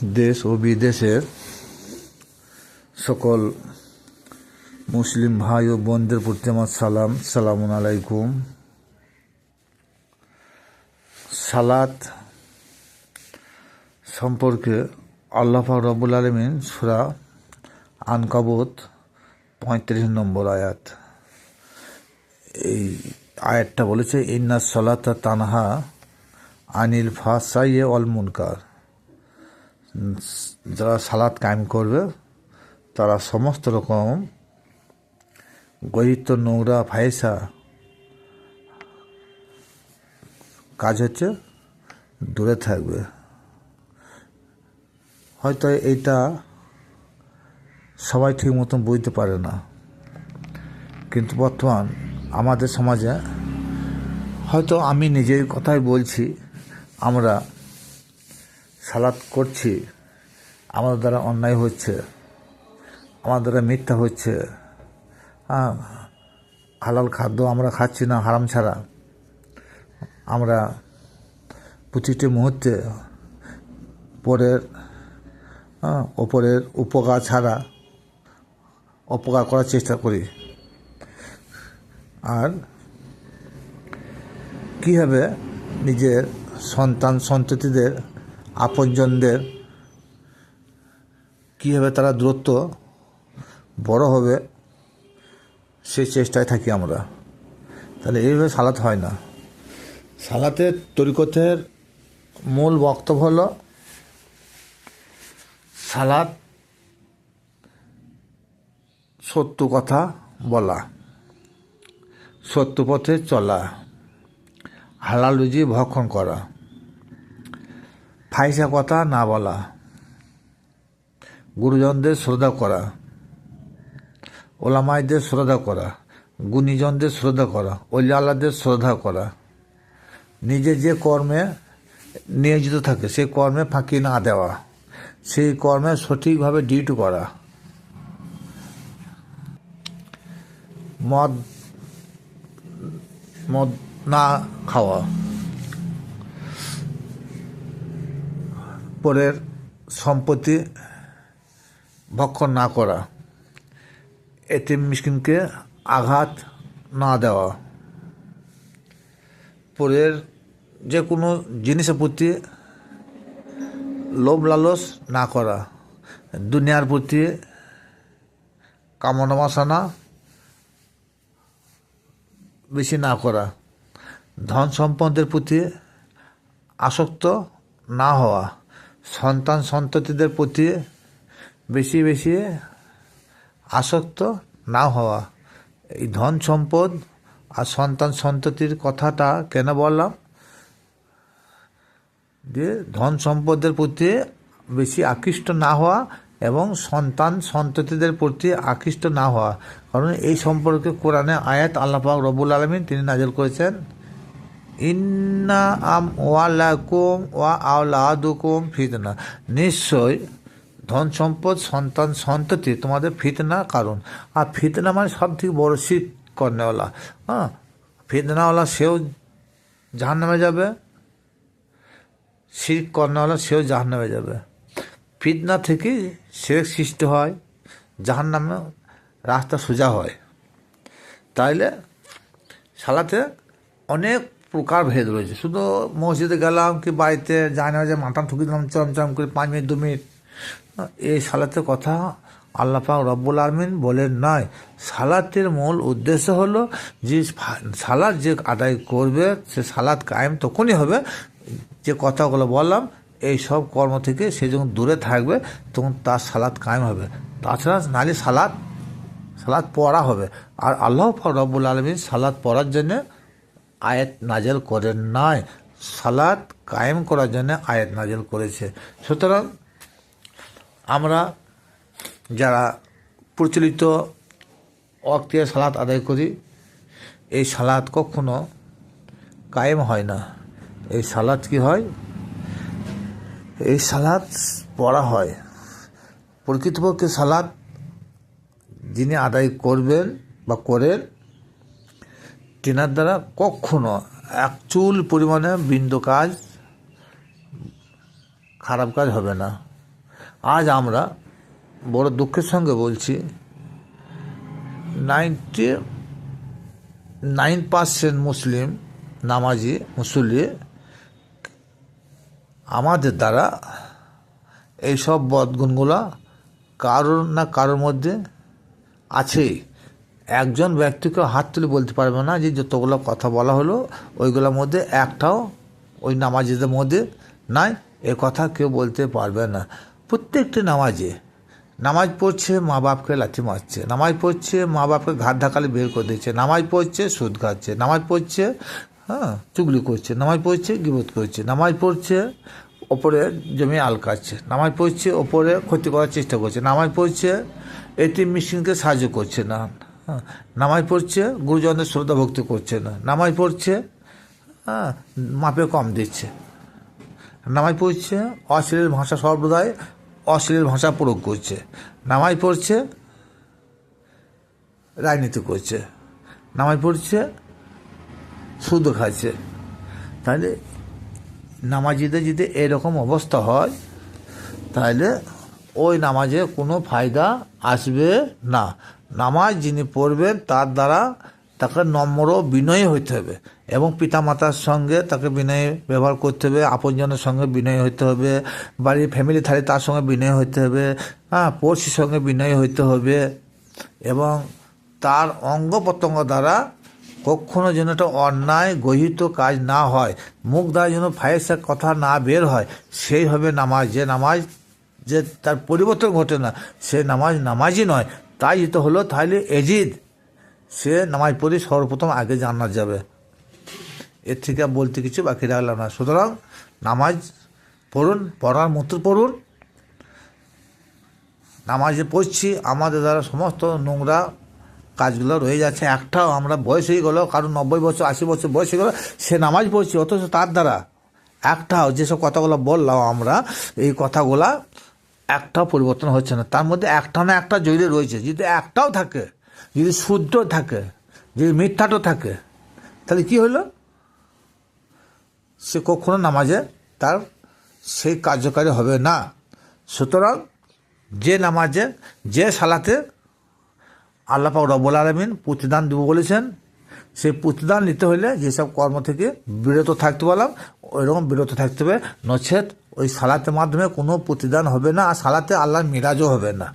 দেশ ও বিদেশের সকল মুসলিম ভাই ও বোনদের প্রতি আমার সালাম, সালামুন আলাইকুম। সালাত সম্পর্কে আল্লাহ রবুল আলমিন সুরা আনকাবুত পঁয়ত্রিশ নম্বর আয়াত। এই আয়াতটা বলেছে, ইন্না সলাতা তানহা আনিল ফাসাইয়ে অল মুনকার। যারা সালাদ কায়েম করবে, তারা সমস্ত রকম গরিত্ব, নোংরা ফায়সা কাজ হচ্ছে দূরে থাকবে। হয়তো এইটা সবাই ঠিক মতন বুঝতে পারে না। কিন্তু বর্তমান আমাদের সমাজে, হয়তো আমি নিজের কথাই বলছি, আমরা সালাদ করছি, আমাদের দ্বারা অন্যায় হচ্ছে, আমাদের দ্বারা মিথ্যা হচ্ছে। হ্যাঁ হালাল খাদ্য আমরা খাচ্ছি না, হারাম ছাড়া। আমরা প্রতিটি মুহূর্তে পরের ওপরের উপকার ছাড়া অপকার করার চেষ্টা করি। আর কীভাবে নিজের সন্তান, সন্ততিদের আপনজনদের কীভাবে তারা দূরত্ব বড় হবে, সেই চেষ্টায় থাকি আমরা। তাহলে এইভাবে সালাত হয় না। সালাতের তরিকতের মূল বক্তব্য হলো, সালাত সত্য কথা বলা, সত্য পথে চলা, হালাল রুজি ভক্ষণ করা। ফাইসা কথা না বলা। গুরুজনদের শ্রদ্ধা করা। ওলামাইদের শ্রদ্ধা করা। গুণীজনদের শ্রদ্ধা করা। আল্লাহদের শ্রদ্ধা করা। নিজে যে কর্মে নিয়োজিত থাকে, সেই কর্মে ফাঁকি না দেওয়া। সেই কর্মে সঠিকভাবে ডিউটি করা। মদ মদ না খাওয়া। পরের সম্পত্তি ভক্ষণ না করা, এতে মিসকিনকে আঘাত না দেওয়া, পরের যে কোনো জিনিসের প্রতি লোভ লালস না করা, দুনিয়ার প্রতি কামনা বাসনা বেশি না করা, ধন সম্পদের প্রতি আসক্ত না হওয়া। সন্তান সন্ততিদের প্রতি বেশি বেশি আসক্ত না হওয়া। এই ধন সম্পদ আর সন্তান সন্ততির কথাটা কেন বললাম? যে ধন সম্পদের প্রতি বেশি আকৃষ্ট না হওয়া এবং সন্তান সন্ততিদের প্রতি আকৃষ্ট না হওয়া। কারণ এই সম্পর্কে কোরআনে আয়াত আল্লাপাক রবুল আলমিন তিনি নাজল করেছেন। ইন্না আম ওয়ালাকুম ওয়া আওলাদুকুম ফিতনা। নিশ্চয় ধন সম্পদ, সন্তান, সন্ততি তোমাদের ফিতনা কারণ। আর ফিতনা মানে সব থেকে বড় শীত কর্নেওয়ালা। হ্যাঁ? ফিতনাওয়ালা সেও জাহান নামে যাবে, শির কর্নেওয়ালা সেও জাহান নামে যাবে। ফিতনা থেকে সেরেক সৃষ্টি হয় জাহান নামে রাস্তা সোজা হয়। তাইলে সালাতে অনেক প্রকার ভেদ রয়েছে। শুধু মসজিদে গেলাম কি বাড়িতে জানি না যে মাথা ঠুকি দিলাম, চমচম করে পাঁচ মিনিট, দু মিনিট। এই সালাতের কথা আল্লাহ পাক রব্বুল আলমিন বলেন নয় সালাতের মূল উদ্দেশ্য হলো যে সালাদ যে আদায় করবে, সে সালাদ কায়েম তখনই হবে। যে কথাগুলো বললাম, এই সব কর্ম থেকে সে যখন দূরে থাকবে, তখন তার সালাদ কায়েম হবে। তাছাড়া নালি সালাদ সালাদ পড়া হবে। আর আল্লাহ রব্বুল আলমিন সালাদ পড়ার জন্যে আয়াত নাজেল করেন নয় সালাদ কায়েম করার জন্য আয়াত নাজেল করেছে। সুতরাং আমরা যারা প্রচলিত অক্তিয়া সালাত আদায় করি, এই সালাদ কখনো কায়েম হয় না। এই সালাদ কি হয়? এই সালাদ পড়া হয়। প্রকৃতপক্ষে সালাদ যিনি আদায় করবেন বা করেন তেনার দ্বারা কখনো এক চুল পরিমাণে বিন্দু কাজ খারাপ কাজ হবে না। আজ আমরা বড় দুঃখের সঙ্গে বলছি নাইনটি নাইন পার্সেন্ট মুসলিম নামাজি মুসল্লি আমাদের দ্বারা এইসব বদগুণগুলা কারোর না কারোর মধ্যে আছেই। একজন ব্যক্তিকে হাত তুলে বলতে পারবে না যে যতগুলো কথা বলা হলো, ওইগুলোর মধ্যে একটাও ওই নামাজিদের মধ্যে নাই, এ কথা কেউ বলতে পারবে না। প্রত্যেকটি নামাজে, নামাজ পড়ছে মা বাপকে লাথি মারছে, নামাজ পড়ছে মা বাপকে ঘাট ধাকালে বের করে দিচ্ছে, নামাজ পড়ছে সুদ খাচ্ছে, নামাজ পড়ছে হ্যাঁ চুগলি করছে, নামাজ পড়ছে গিবত করছে, নামাজ পড়ছে ওপরে জমি আল আলকাচ্ছে নামাজ পড়ছে ওপরে ক্ষতি করার চেষ্টা করছে, নামাজ পড়ছে এটি মিশিনকে সাহায্য করছে না। হ্যাঁ নামাজ পড়ছে, গুরুজনদের শ্রদ্ধা ভক্তি করছে না। নামাজ পড়ছে হ্যাঁ মাপে কম দিচ্ছে। নামাজ পড়ছে, অশ্লীল ভাষা সম্প্রদায় অশ্লীল ভাষা প্রয়োগ করছে। নামাজ পড়ছে, রাজনীতি করছে। নামাজ পড়ছে, সুদ খাচ্ছে। তাহলে নামাজিদের যদি এরকম অবস্থা হয়, তাহলে ওই নামাজে কোনো ফায়দা আসবে না। নামাজ যিনি পড়বেন, তার দ্বারা তাকে নম্র বিনয়ী হইতে হবে এবং পিতামাতার সঙ্গে তাকে বিনয় ব্যবহার করতে হবে, আপনজনের সঙ্গে বিনয়ী হইতে হবে, বাড়ির ফ্যামিলি থাকলে তার সঙ্গে বিনয় হইতে হবে হ্যাঁ পড়শির সঙ্গে বিনয় হইতে হবে এবং তার অঙ্গ প্রত্যঙ্গ দ্বারা কখনো যেন একটা অন্যায় গহিত কাজ না হয়, মুখ দ্বারা যেন ফায়েসের কথা না বের হয় সেই হবে নামাজ, যে নামাজ যে তার পরিবর্তন ঘটে না, সে নামাজ নামাজই নয় তাই যেতে হলো তাহলে এজিদ, সে নামাজ পড়ে সর্বপ্রথম আগে জান্নাত যাবে। এর থেকে বলতে কিছু বাকি রাখলাম না। সুতরাং নামাজ পড়ুন, পড়ার মতো পড়ুন। নামাজে পড়ছি, আমাদের দ্বারা সমস্ত নোংরা কাজগুলো রয়ে যাচ্ছে। একটাও আমরা বয়স হয়ে গেলো, কারণ নব্বই বছর, আশি বছর বয়স হয়ে গেলো, সে নামাজ পড়ছি। অথচ তার দ্বারা একটাও, যেসব কথাগুলো বললাম আমরা, এই কথাগুলা একটাও পরিবর্তন হচ্ছে না। তার মধ্যে একটা না একটা জড়িয়ে রয়েছে। যদি একটাও থাকে, যদি শুদ্ধ থাকে, যদি মিথ্যাটো থাকে, তাহলে কি হলো? সে কখনো নামাজে তার সেই কার্যকারী হবে না। সুতরাং যে নামাজে, যে সালাতে আল্লাহ পাক রব্বুল আলমিন প্রতিদান দেবো বলেছেন সেই প্রতিদান নিতে হলে যেসব কর্ম থেকে বিরত থাকতে পারলাম ওইরকম বিরত থাকতে হবে। নচেত ওই সালাতের মাধ্যমে কোনো প্রতিদান হবে না, আর সালাতে আল্লাহ মিরাজও হবে না।